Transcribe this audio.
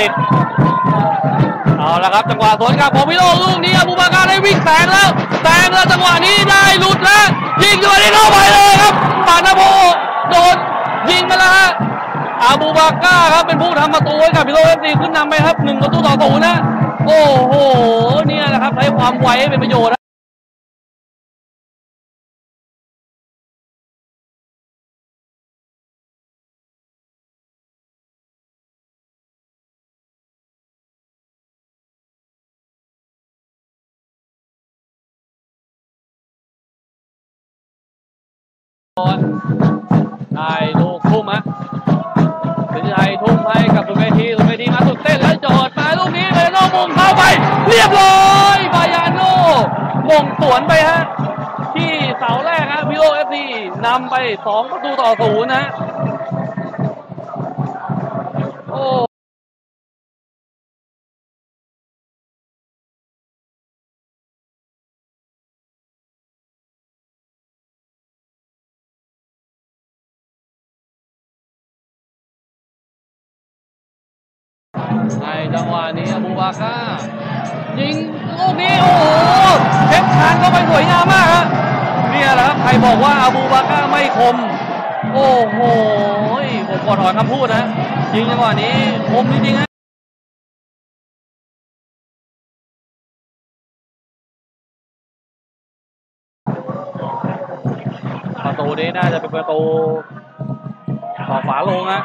ติด เอาละครับจังหวะสวนกลับของพิโรลูกนี้อาบูบากาได้วิ่งแซงแล้วแซงแล้วจังหวะนี้ได้หลุดแล้วยิงจังหวะนี้เข้าไปเลยครับปานาโบโดนยิงไปแล้วฮะอาบูบาก้าครับเป็นผู้ทำประตูให้กับพิโรเอฟซีขึ้นนำไปครับหนึ่งประตูต่อศูนย์นะโอ้โหเนี่ยแหละครับใช้ความไวให้เป็นประโยชน์ ได้ลูกทุ่มฮะสินชัยทุ่มให้กับสุเมธีสุเมธีมาสุดเต้นแล้วจอดมาลูกนี้เบโนมงเข้าไป เรียบร้อยบายาโน่มงสวนไปฮะ ที่เสาแรกฮะพิโรเอฟซีนำไปสองประตูต่อศูนย์นะโอ้ ในจังหวะนี้อาบูบาก้ายิงลูกนี้โอ้โหเช็คานเข้าไปสวยงามมากฮะเนี่ยแหละครับใครบอกว่าอาบูบาก้าไม่คม โอ้โหผมขอถอนคำพูดนะยิงจังหวะนี้คมจริงๆฮะประตูนี้น่าจะเป็นประตูต่อฝาลงฮนะ